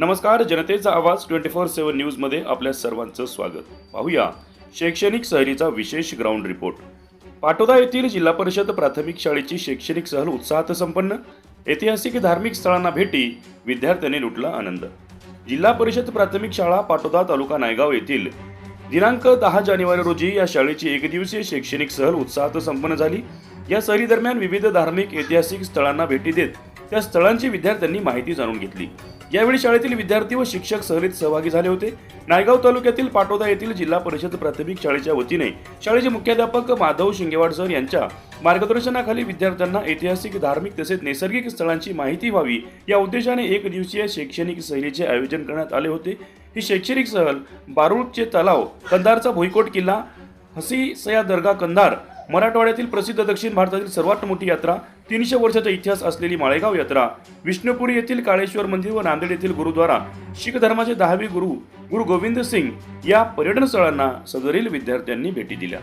नमस्कार जनतेचा आवाज ट्वेंटी फोर सेव्हन न्यूजमध्ये आपल्या सर्वांचं स्वागत. पाहूया शैक्षणिक सहलीचा विशेष ग्राउंड रिपोर्ट पाटोदा येथील जिल्हा परिषद प्राथमिक शाळेची शैक्षणिक सहल उत्साहात संपन्न ऐतिहासिक धार्मिक स्थळांना भेटी विद्यार्थ्यांनी लुटला आनंद. जिल्हा परिषद प्राथमिक शाळा पाटोदा तालुका नायगाव येथील. दिनांक दहा जानेवारी रोजी या शाळेची एकदिवसीय शैक्षणिक सहल उत्साहात संपन्न झाली. या सहलीदरम्यान विविध धार्मिक ऐतिहासिक स्थळांना भेटी देत त्या स्थळांची विद्यार्थ्यांनी माहिती जाणून घेतली. यावेळी शाळेतील विद्यार्थी व शिक्षक सहलीत सहभागी झाले होते. नायगाव तालुक्यातील पाटोदा येथील जिल्हा परिषद प्राथमिक शाळेच्या वतीने शाळेचे मुख्याध्यापक माधव शिंगेवाड सर यांच्या मार्गदर्शनाखाली विद्यार्थ्यांना ऐतिहासिक धार्मिक तसेच नैसर्गिक स्थळांची माहिती व्हावी या उद्देशाने एक दिवसीय शैक्षणिक सहलीचे आयोजन करण्यात आले होते. ही शैक्षणिक सहल बारुळचे तलाव कंधारचा भुईकोट किल्ला हसी सया दर्गा कंधार मराठवाड्यातील प्रसिद्ध दक्षिण भारतातील सर्वात मोठी यात्रा तीनशे वर्षाचा इतिहास असलेली माळेगाव यात्रा विष्णुपुरी येथील काळेश्वर मंदिर व नांदेड येथील गुरुद्वारा शीख धर्माचे दहावे गुरु गुरु गोविंद सिंग या पर्यटन स्थळांना सदरील विद्यार्थ्यांनी भेटी दिल्या.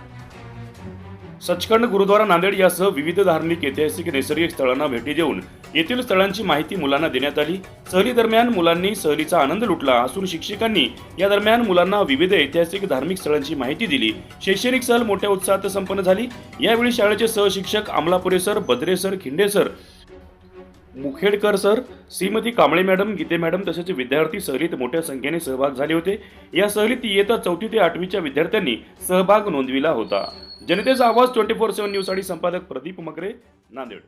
सचखंड गुरुद्वारा नांदेड यासह विविध धार्मिक ऐतिहासिक नैसर्गिक स्थळांना भेटी देऊन येथील स्थळांची माहिती मुलांना देण्यात आली. सहली दरम्यान मुलांनी सहलीचा आनंद लुटला असून शिक्षकांनी या दरम्यान मुलांना विविध ऐतिहासिक धार्मिक स्थळांची माहिती दिली. शैक्षणिक सहल मोठ्या उत्साहात संपन्न झाली. यावेळी शाळेचे सहशिक्षक Amalapure sir Badre sir Khinde sir Mukhedkar sir Shrimati Kamble madam Gite madam तसेच विद्यार्थी सहलीत मोठ्या संख्येने सहभाग झाले होते. या सहलीत इयत्ता चौथी ते आठवीच्या विद्यार्थ्यांनी सहभाग नोंदविला होता. जनतेचा आवाज ट्वेंटी फोर सेव्हन न्यूजसाठी संपादक प्रदीप मकरे नांदेड.